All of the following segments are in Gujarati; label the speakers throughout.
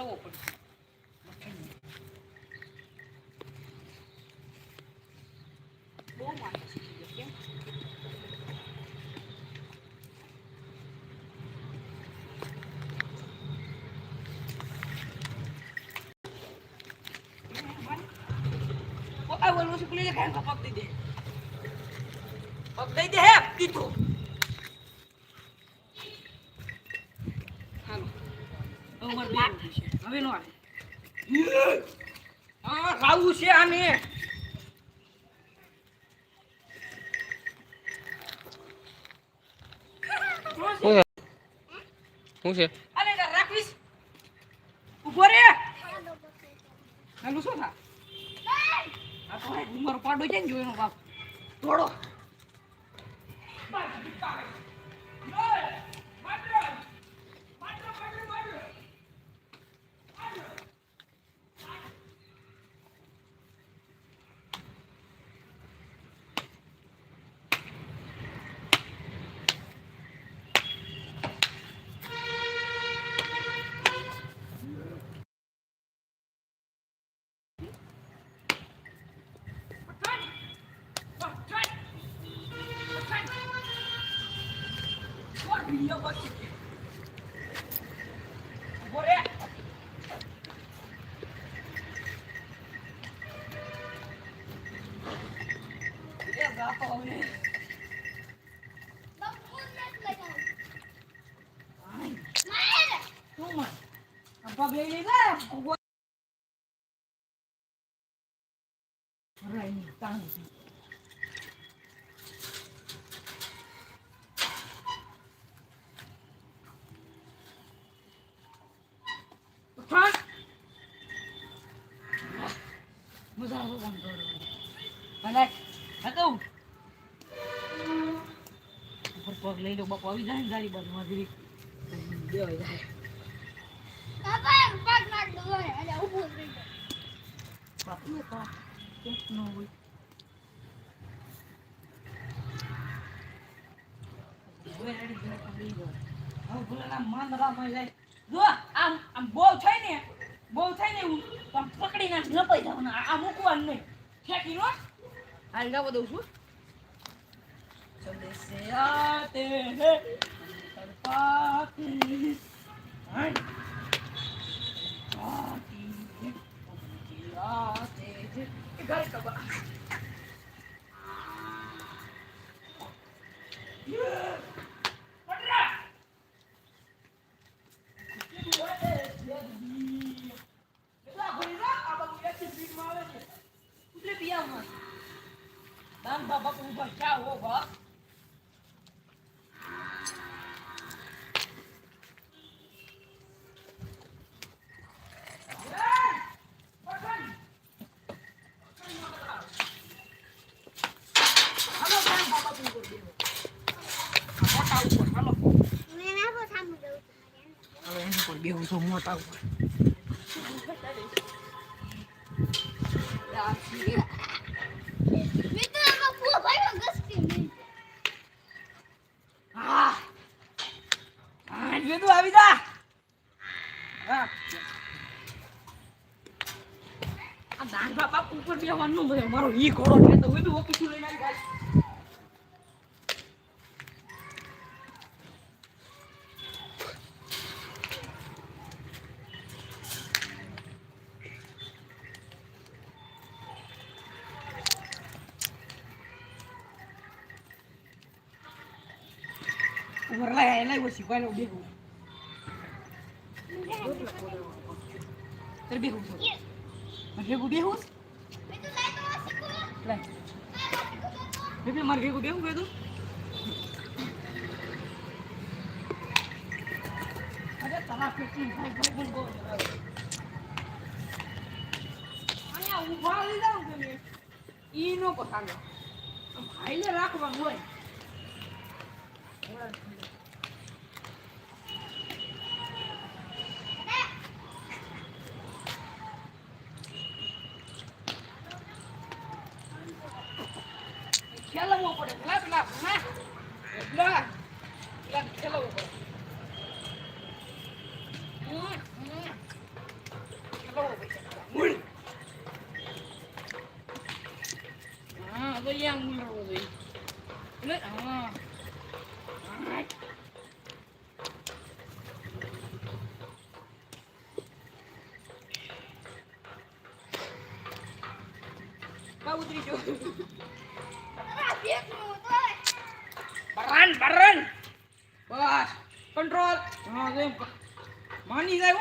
Speaker 1: લવો પડશે બહુ માણસ કેમ? આ બોલવું છે? પેલી ખાઈ પગ દઈ દે. પગ દઈ દે હે, કીધું. હવે નો આવે. હા રાવું છે આને.
Speaker 2: શું છે?
Speaker 1: અરે રાખવીશ. ઊભો રે. હાલું શું થા? આ તો હે પાડો છે ને જોઈનો બાપ. થોડો ઊભો રે એ બાપા હવે શું માં આ પગ લઈ લઈ ગયા ઊભો રાઈ તાણ ઉઠાણ કરો? ભલે હતો ઉપર પગ લઈ લો બાપા આવી જાય ને ગાડી બાજુ દેવાય જાય. જો આમ આમ બહુ છે ને બહુ થાય ને એવું. તો આમ પકડીને આમ લપાઈ જવાનું. આ મૂકવાનું નહીં. ફેંકી લો હાલ દઉં છું. સંદેશે આતે હે તડપાતે. હાય આતી હે આતે હે એ ઘર કબા પટરા દાન બાબા કો ઊભા ક્યાં હો બા હાલો દાન બાબા કો ઊભો મોટા ઉપર હાલો હવે એની પર બેહું છું મોટા ઉપર હા હા વેદુ આવી જા. હા. આ ઉપર બેહવાનું ભાઈ મારો ઈ ઘોડો છે તો વેદુ ઓફિસ લઈને આવી લાય લાય ઓછી ભાઈ લો બેહું તારે બેહું છું ભેગું બેહું લાય બેબી મારે ભેગું બેહું કીધું અરે તારા પેટની ભાઈ ભાઈ બોલ બોલ અહીંયા ઊભા રહી જાવ કે નહીં? ઈ નો પસાડો ભાઈને રાખવાનું હોય ખેલવવો પડે પેલા પેલા ભણા એટલા પેલા ખેલવવો પડે ખેલવવો પડે હા તો યા મૂલવો જોઈએ એટલે હા Mau utilizar.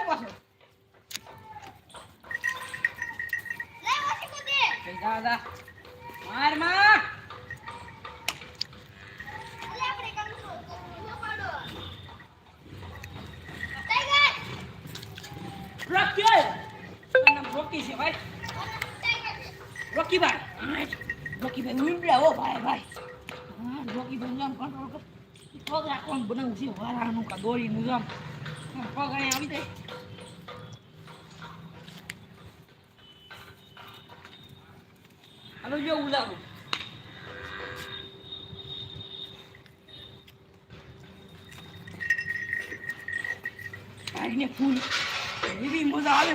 Speaker 1: પાછો દાદા માર માર રોકી છે ભાઈ રોકી ભાઈ રોકી ભાઈ મીંડા ઓ ભાઈ ભાઈ રોકી ભાઈ નામ કંટ્રોલ કર તો રાખવાનું બનાવું છે વારાનું કા દોરીનું જામ હવે જો ઉલાવું કાઢીને ફૂલ એવી મજા આવે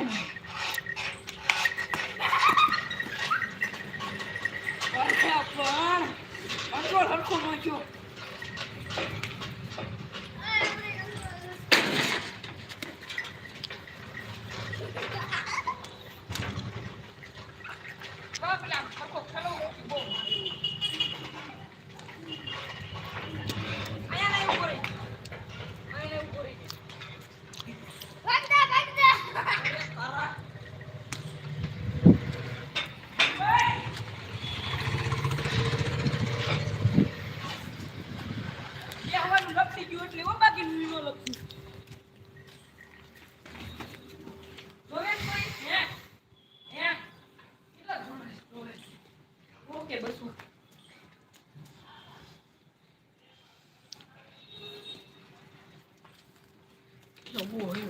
Speaker 1: પણ કંટ્રોલ હરખો નાખ્યો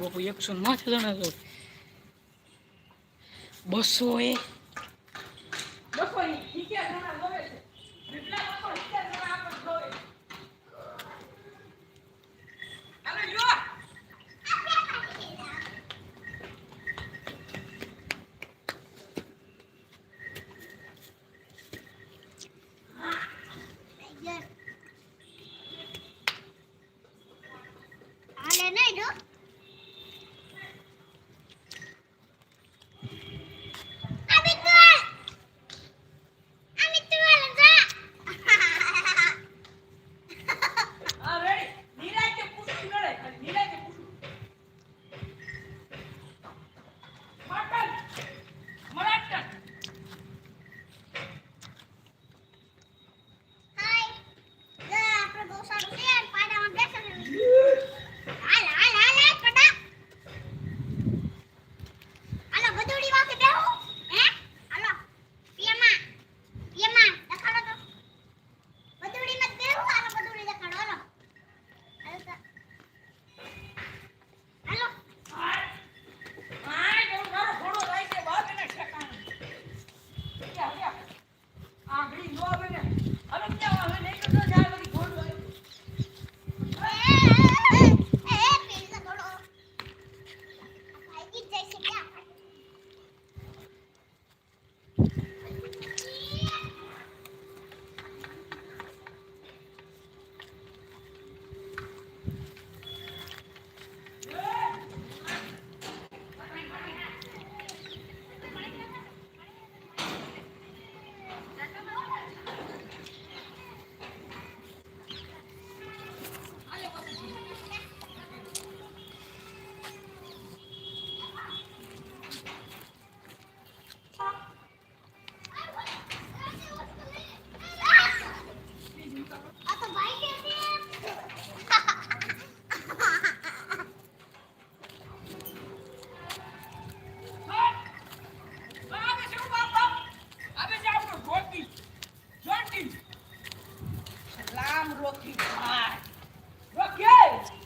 Speaker 1: બાપુ એકસો માથે જણા બસો એ
Speaker 3: Слава I'm Rocky. Rocky!